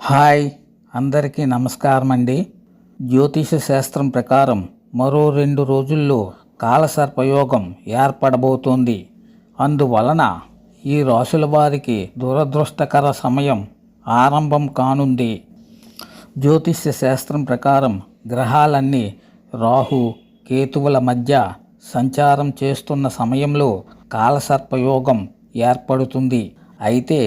Hi అందరికీ నమస్కారం అండి జ్యోతిష శాస్త్రం ప్రకారం మరో రెండు రోజుల్లో కాలసర్పయోగం ఏర్పడబోతోంది. అందువలన ఈ రాశుల వారికి దురదృష్టకర సమయం ఆరంభం కానుంది. జ్యోతిష్య శాస్త్రం ప్రకారం గ్రహాలన్నీ రాహు కేతువుల మధ్య సంచారం చేస్తున్న సమయంలో కాలసర్పయోగం ఏర్పడుతుంది. అయితే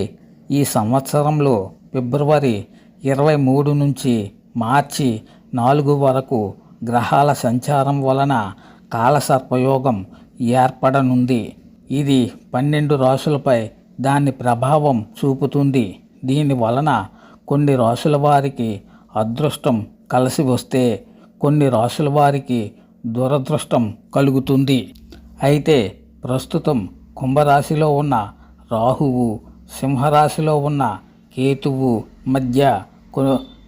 ఈ సంవత్సరంలో ఫిబ్రవరి ఇరవై మూడు నుంచి మార్చి నాలుగు వరకు గ్రహాల సంచారం వలన కాలసర్పయోగం ఏర్పడనుంది. ఇది పన్నెండు రాశులపై దాని ప్రభావం చూపుతుంది. దీని వలన కొన్ని రాశుల వారికి అదృష్టం కలిసి వస్తే కొన్ని రాసుల వారికి దురదృష్టం కలుగుతుంది. అయితే ప్రస్తుతం కుంభరాశిలో ఉన్న రాహువు సింహరాశిలో ఉన్న కేతువు మధ్య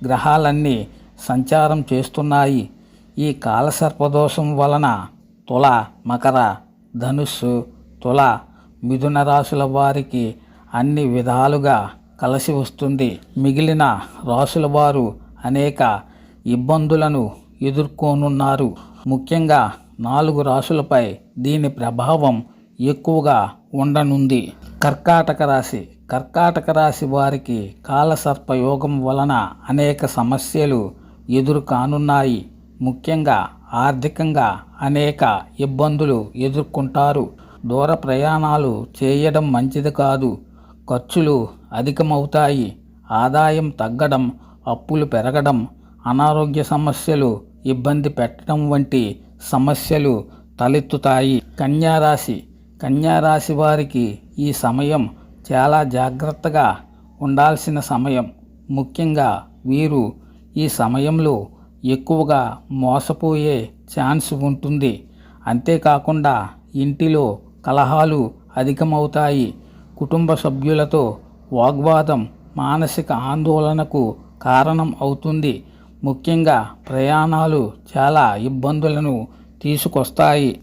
గ్రహాలన్నీ సంచారం చేస్తున్నాయి. ఈ కాలసర్పదోషం వలన తుల మకర ధనుస్సు తుల మిథున రాశుల వారికి అన్ని విధాలుగా కలిసి వస్తుంది. మిగిలిన రాశుల వారు అనేక ఇబ్బందులను ఎదుర్కొనున్నారు. ముఖ్యంగా నాలుగు రాశులపై దీని ప్రభావం ఎక్కువగా ఉండనుంది. కర్కాటక రాశి కర్కాటక రాశి వారికి కాలసర్పయోగం వలన అనేక సమస్యలు ఎదురు కానున్నాయి. ముఖ్యంగా ఆర్థికంగా అనేక ఇబ్బందులు ఎదుర్కొంటారు. దూర ప్రయాణాలు చేయడం మంచిది కాదు. ఖర్చులు అధికమవుతాయి. ఆదాయం తగ్గడం అప్పులు పెరగడం అనారోగ్య సమస్యలు ఇబ్బంది పెట్టడం వంటి సమస్యలు తలెత్తుతాయి. కన్యారాశి. కన్యారాశి వారికి ఈ సమయం చాలా జాగ్రత్తగా ఉండాల్సిన సమయం. ముఖ్యంగా వీరు ఈ సమయంలో ఎక్కువగా మోసపోయే ఛాన్స్ ఉంటుంది. అంతేకాకుండా ఇంటిలో కలహాలు అధికమవుతాయి. కుటుంబ సభ్యులతో వాగ్వాదం మానసిక ఆందోళనకు కారణం అవుతుంది. ముఖ్యంగా ప్రయాణాలు చాలా ఇబ్బందులను తీసుకొస్తాయి.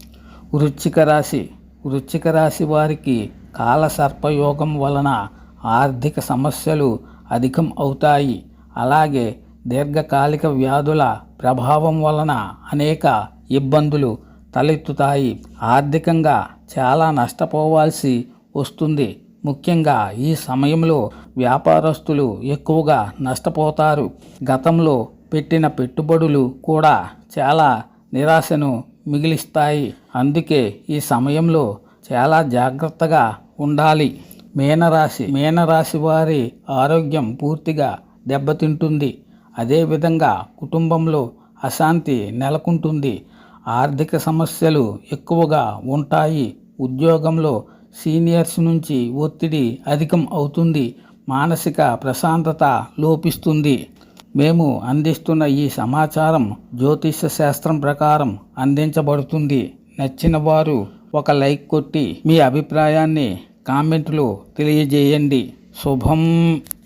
వృశ్చిక రాశి వృశ్చిక రాశి వారికి కాలసర్పయోగం వలన ఆర్థిక సమస్యలు అధికం అవుతాయి. అలాగే దీర్ఘకాలిక వ్యాధుల ప్రభావం వలన అనేక ఇబ్బందులు తలెత్తుతాయి. ఆర్థికంగా చాలా నష్టపోవాల్సి వస్తుంది. ముఖ్యంగా ఈ సమయంలో వ్యాపారస్తులు ఎక్కువగా నష్టపోతారు. గతంలో పెట్టిన పెట్టుబడులు కూడా చాలా నిరాశను మిగిలిస్తాయి. అందుకే ఈ సమయంలో చాలా జాగ్రత్తగా ఉండాలి. మీనరాశి. మీనరాశి వారి ఆరోగ్యం పూర్తిగా దెబ్బతింటుంది. అదేవిధంగా కుటుంబంలో అశాంతి నెలకొంటుంది. ఆర్థిక సమస్యలు ఎక్కువగా ఉంటాయి. ఉద్యోగంలో సీనియర్స్ నుంచి ఒత్తిడి అధికం అవుతుంది. మానసిక ప్రశాంతత లోపిస్తుంది. మేము అందిస్తున్న ఈ సమాచారం జ్యోతిష శాస్త్రం ప్రకారం అందించబడుతుంది. నచ్చిన వారు ఒక లైక్ కొట్టి మీ అభిప్రాయాన్ని కామెంట్లో తెలియజేయండి. శుభం.